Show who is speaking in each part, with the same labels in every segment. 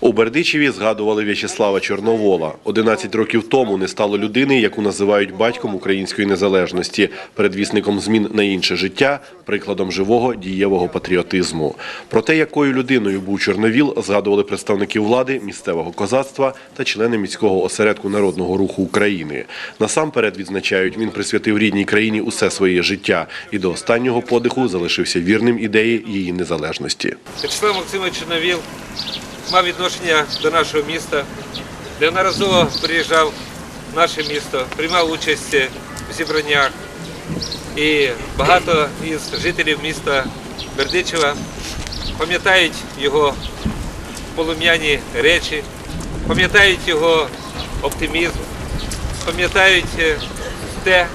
Speaker 1: У Бердичеві згадували В'ячеслава Чорновола. 11 років тому не стало людини, яку називають батьком української незалежності, передвісником змін на інше життя, прикладом живого дієвого патріотизму. Про те, якою людиною був Чорновіл, згадували представники влади, місцевого козацтва та члени міського осередку народного руху України. Насамперед відзначають, він присвятив рідній країні усе своє життя і до останнього подиху залишився вірним ідеї її незалежності.
Speaker 2: Вячеслав Максимович Чорновіл мав відношення до нашого міста, неодноразово приїжджав в наше місто, приймав участь в зібраннях. І багато із жителів міста Бердичева пам'ятають його полум'яні речі, пам'ятають його оптимізм, пам'ятають е, те,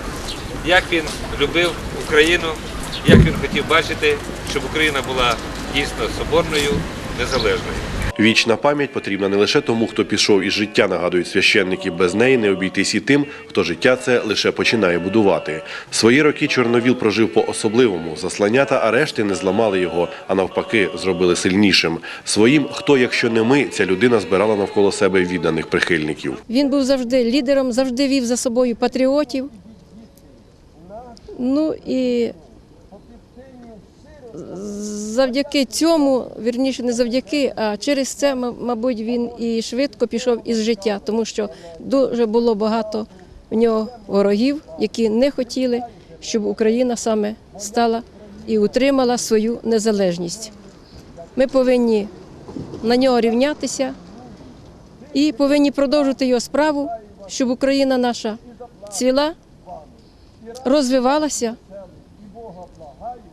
Speaker 2: як він любив Україну, як він хотів бачити, щоб Україна була дійсно соборною, незалежною.
Speaker 1: Вічна пам'ять потрібна не лише тому, хто пішов із життя, нагадують священники. Без неї не обійтись і тим, хто життя це лише починає будувати. Свої роки Чорновіл прожив по-особливому. Заслання та арешти не зламали його, а навпаки, зробили сильнішим. Своїм, хто, якщо не ми, ця людина збирала навколо себе відданих прихильників.
Speaker 3: Він був завжди лідером, завжди вів за собою патріотів. Ну і завдяки цьому, вірніше, не завдяки, а через це, мабуть, він і швидко пішов із життя, тому що дуже було багато в нього ворогів, які не хотіли, щоб Україна саме стала і утримала свою незалежність. Ми повинні на нього рівнятися і повинні продовжити його справу, щоб Україна наша цвіла, розвивалася,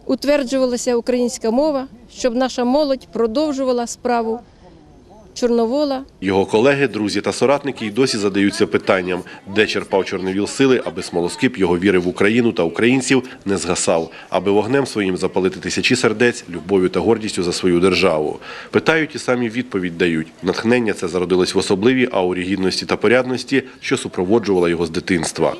Speaker 3: утверджувалася українська мова, щоб наша молодь продовжувала справу Чорновола.
Speaker 1: Його колеги, друзі та соратники й досі задаються питанням, де черпав Чорновіл сили, аби смолоскип його віри в Україну та українців не згасав, аби вогнем своїм запалити тисячі сердець, любов'ю та гордістю за свою державу. Питають і самі відповідь дають. Натхнення це зародилось в особливій аурі гідності та порядності, що супроводжувала його з дитинства.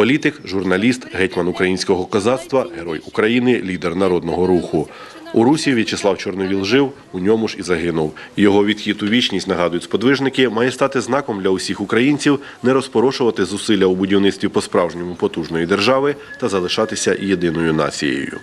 Speaker 1: Політик, журналіст, гетьман українського козацтва, герой України, лідер народного руху. У Русі В'ячеслав Чорновіл жив, у ньому ж і загинув. Його відхід у вічність, нагадують сподвижники, має стати знаком для усіх українців не розпорошувати зусилля у будівництві по-справжньому потужної держави та залишатися єдиною нацією.